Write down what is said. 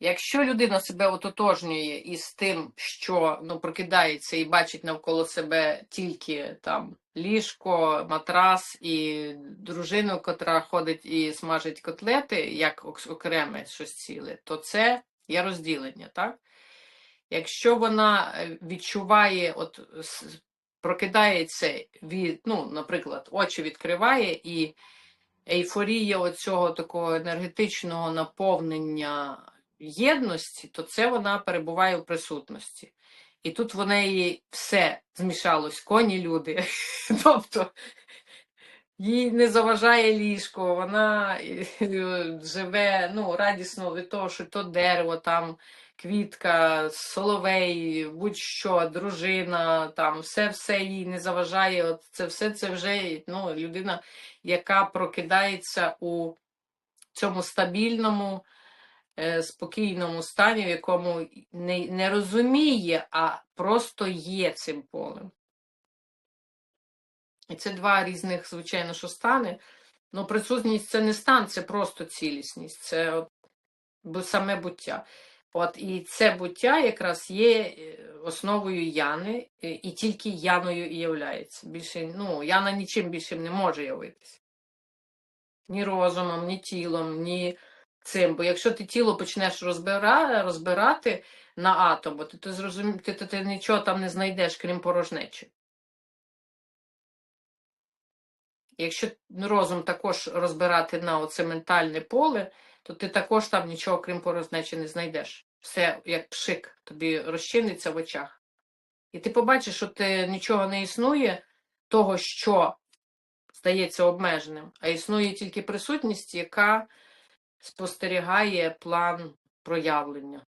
Якщо людина себе ототожнює із тим, що ну, прокидається і бачить навколо себе тільки там ліжко, матрас і дружину, котра ходить і смажить котлети, як окреме щось ціле, то це є розділення, так? Якщо вона е, відчуває, от прокидається від, ну, наприклад, очі відкриває і ейфорія оцього такого енергетичного наповнення єдності, то це вона перебуває в присутності. І тут в неї все змішалось, коні, люди. Тобто їй не заважає ліжко, вона е, живе ну, радісно від того, що то дерево, там квітка, соловей, будь-що, дружина, там все-все їй не заважає. От це все це вже ну, людина, яка прокидається у цьому стабільному, спокійному стані, в якому не, не розуміє, а просто є цим полем. І це два різних, звичайно, що стани. Ну, присутність це не стан, це просто цілісність, це от, саме буття. От, і це буття якраз є е, основою Яни, е, і тільки Яною і являється. Більше, ну, Яна нічим більшим не може явитися. Ні розумом, ні тілом, ні цим. Бо якщо ти тіло почнеш розбира, розбирати на атоми, то ти, зрозум... ти, ти, ти нічого там не знайдеш, крім порожнечі. Якщо розум також розбирати на оце ментальне поле, то ти також там нічого, крім порожнечі, не знайдеш. Все як пшик, тобі розчиниться в очах. І ти побачиш, що ти нічого не існує, того, що здається обмеженим, а існує тільки присутність, яка спостерігає план проявлення.